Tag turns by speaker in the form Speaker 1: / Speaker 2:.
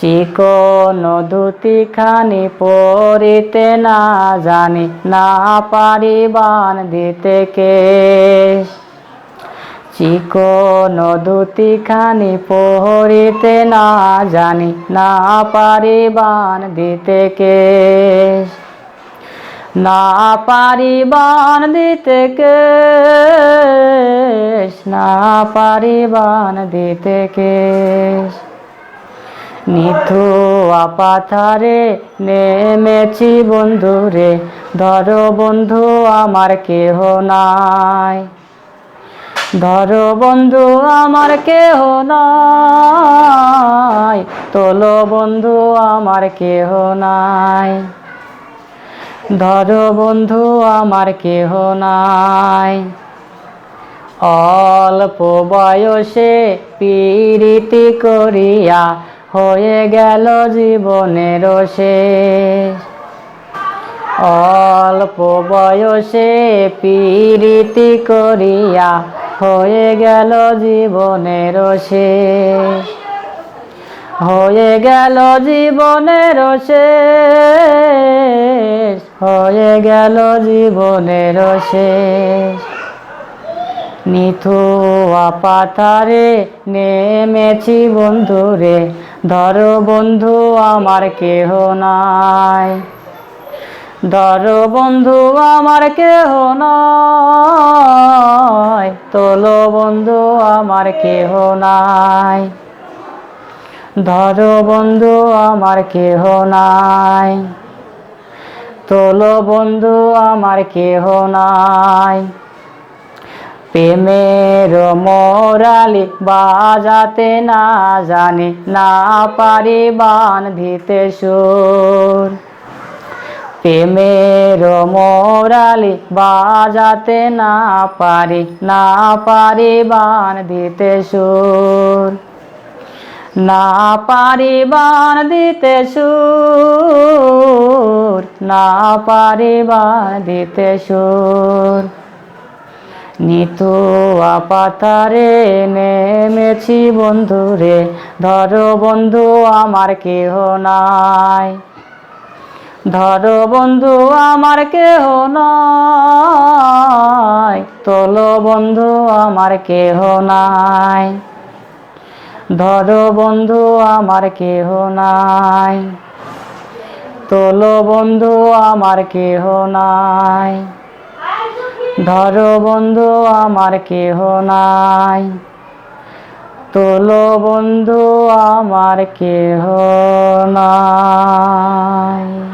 Speaker 1: চিকন দুতি খানি পরিতে না জানি, না পারি বান দিতে কে? চিকন দুতি খানি পরিতে না জানি, না পারি বান দিতে কে? না পারি বান দিতে কে? না পারি বান দিতে কে? নিথু আপাথারে নেমেছি বন্ধু রে ধরো বন্ধু, আমার কেহ নাই। ধরো বন্ধু, আমার কেহ নাই। তোলো বন্ধু, আমার কেহ নাই। ধরো বন্ধু, আমার কেহ নাই। অল্প বয়সে পীড়িতি করিয়া হয়ে গেল জীবনের শেষ। অল্প বয়সে পীড়িতি করিয়া হয়ে গেল জীবনের শেষ। হয়ে গেল জীবনের শেষ। হয়ে গেল জীবনের শেষ। নিথু পাথারে নেমেছি বন্ধু রে ধরো বন্ধু আমার কেহ নাই। ধরো বন্ধু আমার কেহ নাই, তোলো বন্ধু আমার কেহ নাই। ধরো বন্ধু আমার কেহ নাই, তোলো বন্ধু আমার কেহ নাই। প্রেমের মোরালি বাজাতে না জানি, না পারি বান দিতে সুর। প্রেমের মোরালি বাজাতে না পারি না পারি বান দিতে সুর। না পারি বান দিতে সুর, না পারি বান দিতে সুর। নিতু আপাতারে নেমেছি বন্ধু রে ধরো বন্ধু আমার কেহ নাই। ধরো বন্ধু আমার কেহ নাই, তোলো বন্ধু আমার কেহ নাই। ধরো বন্ধু আমার কেহ নাই, তোলো বন্ধু আমার কেহ নাই। ধরো বন্ধু আমার কেহ নাই। তোলো বন্ধু আমার কেহ নাই।